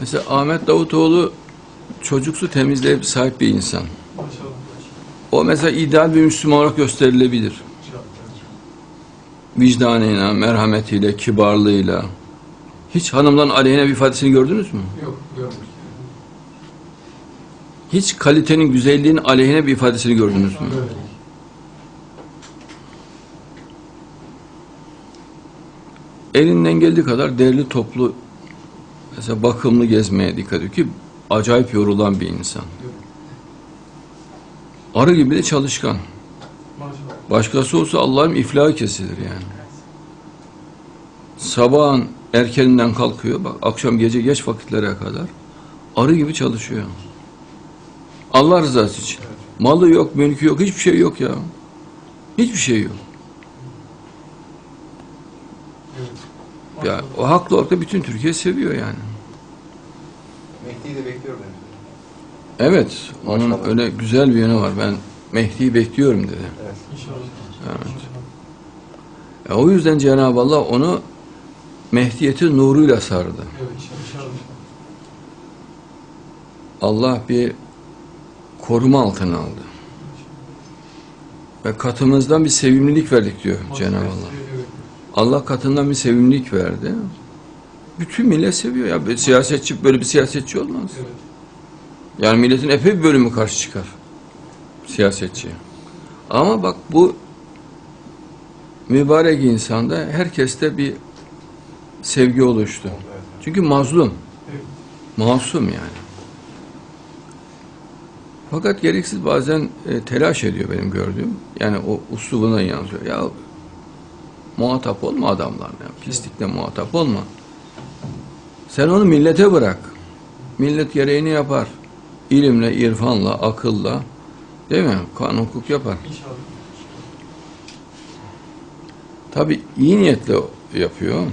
Mesela Ahmet Davutoğlu çocuksu temizliğe sahip bir insan. O mesela ideal bir Müslüman olarak gösterilebilir. Vicdanıyla, merhametiyle, kibarlığıyla. Hiç hanımların aleyhine bir ifadesini gördünüz mü? Yok, görmüş. Hiç kalitenin, güzelliğin aleyhine bir ifadesini gördünüz mü? Böyle. Elinden geldiği kadar değerli toplu, mesela bakımlı gezmeye dikkat ediyor ki acayip yorulan bir insan. Arı gibi de çalışkan. Başkası olsa Allah'ım iflahı kesilir yani. Sabahın erkeninden kalkıyor, bak akşam gece geç vakitlere kadar arı gibi çalışıyor. Allah rızası için. Malı yok, mülkü yok, hiçbir şey yok ya. Hiçbir şey yok. Evet. Ya o haklı olarak da bütün Türkiye seviyor yani. Mehdi'yi de bekliyorum ben. Evet, onun Maşallah. öyle güzel bir yönü var. Ben Mehdi'yi bekliyorum dedi. Evet. İnşallah. Evet. E, o yüzden Cenab-ı Allah onu Mehdiyeti nuruyla sardı. Evet, inşallah. Allah bir koruma altına aldı. Ve katımızdan bir sevimlilik verdik diyor Cenab-ı Allah. Allah katından bir sevimlilik verdi. Bütün millet seviyor ya. Bir siyasetçi böyle bir siyasetçi olmaz. Evet. Yani milletin epey bir bölümü karşı çıkar. Siyasetçiye. Ama bak bu mübarek insanda herkeste bir sevgi oluştu. Evet. Çünkü mazlum. Evet. Masum yani. Fakat gereksiz bazen e, telaş ediyor benim gördüğüm. Yani o uslubuna yansıyor. Ya muhatap olma adamlarla. Pislikle muhatap olma. Sen onu millete bırak. Millet gereğini yapar. İlimle, irfanla, akılla değil mi? Kanun hukuk yapar. İnşallah. Tabi iyi niyetle yapıyor.